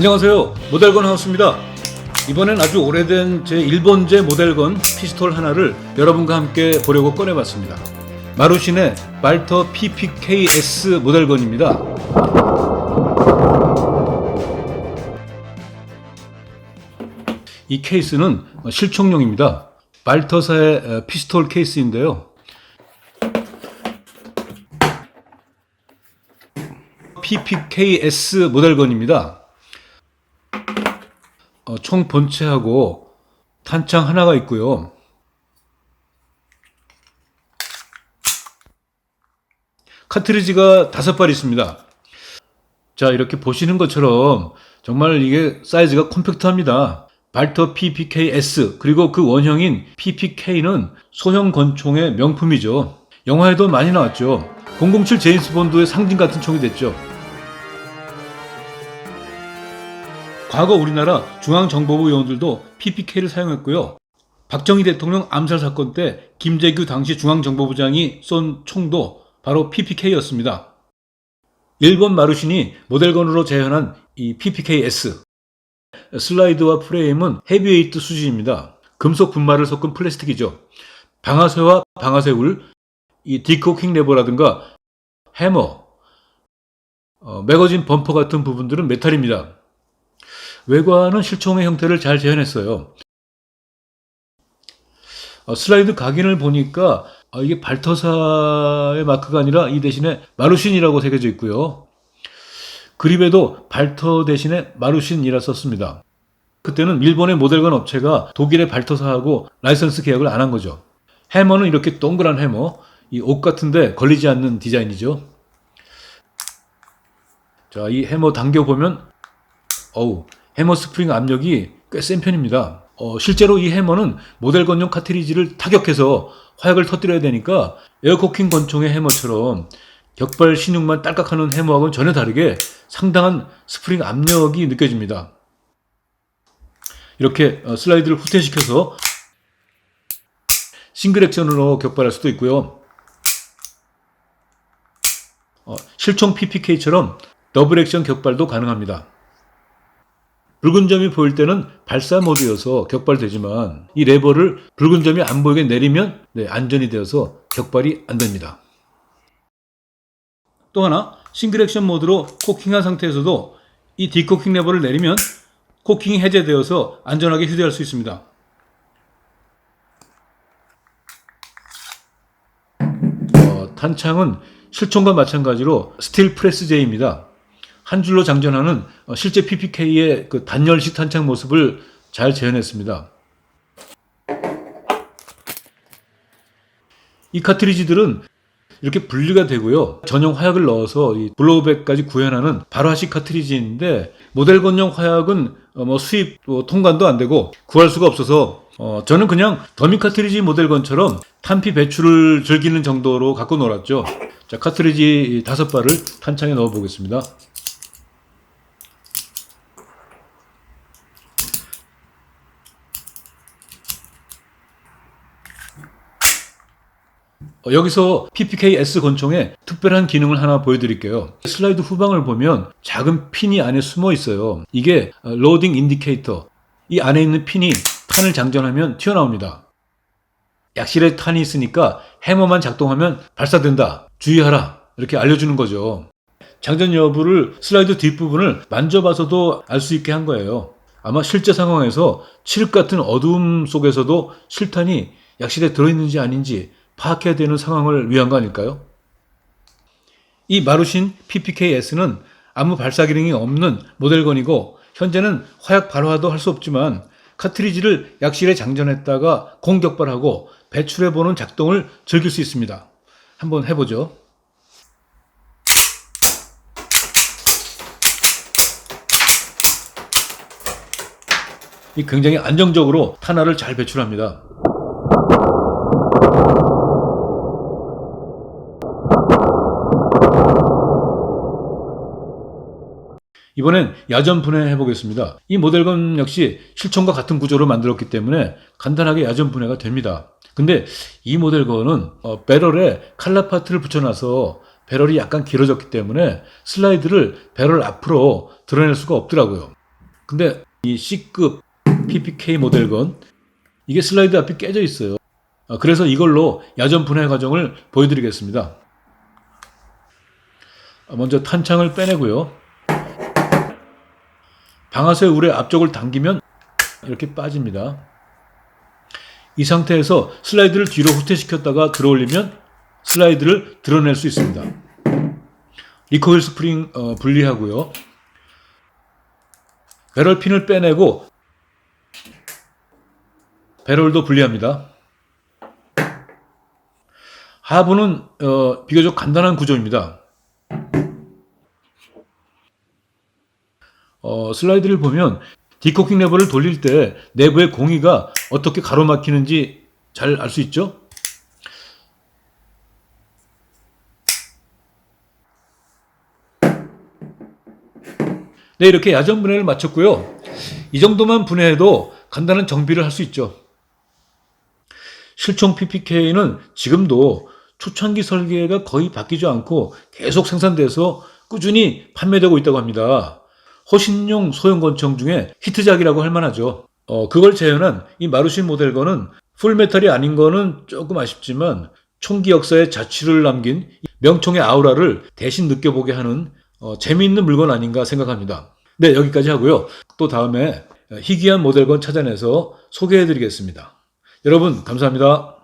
안녕하세요. 모델건 하우스입니다. 이번엔 아주 오래된 제 일본제 모델건 피스톨 하나를 여러분과 함께 보려고 꺼내봤습니다. 마루신의 말터 PPKS 모델건입니다. 이 케이스는 실총용입니다. 말터사의 피스톨 케이스인데요. PPKS 모델건입니다. 어, 총 본체하고 탄창 하나가 있고요. 카트리지가 다섯 발 있습니다. 자, 이렇게 보시는 것처럼 정말 이게 사이즈가 컴팩트합니다. 발터 PPKS 그리고 그 원형인 PPK는 소형 권총의 명품이죠. 영화에도 많이 나왔죠. 007 제임스 본드의 상징 같은 총이 됐죠. 과거 우리나라 중앙정보부 요원들도 PPK를 사용했고요. 박정희 대통령 암살 사건 때 김재규 당시 중앙정보부장이 쏜 총도 바로 PPK였습니다. 일본 마루신이 모델건으로 재현한 이 PPKS 슬라이드와 프레임은 헤비웨이트 수준입니다. 금속 분말을 섞은 플라스틱이죠. 방아쇠와 방아쇠울, 이 디코킹 레버라든가 해머, 어, 매거진 범퍼 같은 부분들은 메탈입니다. 외관은 실총의 형태를 잘 재현했어요. 어, 슬라이드 각인을 보니까 어, 이게 발터사의 마크가 아니라 이 대신에 마루신이라고 새겨져 있고요. 그립에도 발터 대신에 마루신이라 썼습니다. 그때는 일본의 모델건 업체가 독일의 발터사하고 라이선스 계약을 안 한 거죠. 해머는 이렇게 동그란 해머, 이 옷 같은데 걸리지 않는 디자인이죠. 자, 이 해머 당겨보면, 어우, 해머 스프링 압력이 꽤 센 편입니다. 어, 실제로 이 해머는 모델 건용 카트리지를 타격해서 화약을 터뜨려야 되니까 에어코킹 권총의 해머처럼 격발 신용만 딸깍하는 해머하고는 전혀 다르게 상당한 스프링 압력이 느껴집니다. 이렇게 어, 슬라이드를 후퇴시켜서 싱글 액션으로 격발할 수도 있고요. 어, 실총 PPK처럼 더블 액션 격발도 가능합니다. 붉은 점이 보일 때는 발사 모드여서 격발되지만 이 레버를 붉은 점이 안 보이게 내리면 네, 안전이 되어서 격발이 안 됩니다. 또 하나 싱글 액션 모드로 코킹한 상태에서도 이 디코킹 레버를 내리면 코킹이 해제되어서 안전하게 휴대할 수 있습니다. 어, 탄창은 실총과 마찬가지로 스틸 프레스 제입니다. 한 줄로 장전하는 어, 실제 PPK의 그 단열식 탄창 모습을 잘 재현했습니다. 이 카트리지들은 이렇게 분리가 되고요. 전용 화약을 넣어서 이 블로우백까지 구현하는 발화식 카트리지인데 모델 건용 화약은 어, 뭐 수입 또 통관도 안 되고 구할 수가 없어서 어, 저는 그냥 더미 카트리지 모델 건처럼 탄피 배출을 즐기는 정도로 갖고 놀았죠. 자, 카트리지 다섯 발을 탄창에 넣어 보겠습니다. 여기서 PPK-S 권총의 특별한 기능을 하나 보여드릴게요. 슬라이드 후방을 보면 작은 핀이 안에 숨어 있어요. 이게 어, 로딩 인디케이터. 이 안에 있는 핀이 탄을 장전하면 튀어나옵니다. 약실에 탄이 있으니까 해머만 작동하면 발사된다. 주의하라. 이렇게 알려주는 거죠. 장전 여부를 슬라이드 뒷부분을 만져봐서도 알 수 있게 한 거예요. 아마 실제 상황에서 칠흑 같은 어두움 속에서도 실탄이 약실에 들어있는지 아닌지 파악해야 되는 상황을 위한 거 아닐까요? 이 마루신 PPKS는 아무 발사 기능이 없는 모델건이고 현재는 화약 발화도 할 수 없지만 카트리지를 약실에 장전했다가 공격발하고 배출해보는 작동을 즐길 수 있습니다. 한번 해보죠. 이 굉장히 안정적으로 탄화를 잘 배출합니다. 이번엔 야전 분해 해보겠습니다. 이 모델건 역시 실총과 같은 구조로 만들었기 때문에 간단하게 야전 분해가 됩니다. 근데 이 모델건은 어, 배럴에 칼라 파트를 붙여놔서 배럴이 약간 길어졌기 때문에 슬라이드를 배럴 앞으로 드러낼 수가 없더라고요. 근데 이 C급 PPK 모델건 이게 슬라이드 앞이 깨져 있어요. 아, 그래서 이걸로 야전 분해 과정을 보여드리겠습니다. 아, 먼저 탄창을 빼내고요. 방아쇠 우레 앞쪽을 당기면 이렇게 빠집니다. 이 상태에서 슬라이드를 뒤로 후퇴시켰다가 들어올리면 슬라이드를 드러낼 수 있습니다. 리코일 스프링 어, 분리하고요. 배럴 핀을 빼내고 배럴도 분리합니다. 하부는 어, 비교적 간단한 구조입니다. 어, 슬라이드를 보면 디코킹 레버를 돌릴 때 내부의 공이가 어떻게 가로막히는지 잘 알 수 있죠? 네, 이렇게 야전 분해를 마쳤고요. 이 정도만 분해해도 간단한 정비를 할 수 있죠. 실총 PPK는 지금도 초창기 설계가 거의 바뀌지 않고 계속 생산돼서 꾸준히 판매되고 있다고 합니다. 호신용 소형 권총 중에 히트작이라고 할 만하죠. 어, 그걸 재현한 이 마루신 모델건은 풀메탈이 아닌 거는 조금 아쉽지만 총기 역사의 자취를 남긴 명총의 아우라를 대신 느껴보게 하는 어, 재미있는 물건 아닌가 생각합니다. 네, 여기까지 하고요. 또 다음에 희귀한 모델건 찾아내서 소개해드리겠습니다. 여러분, 감사합니다.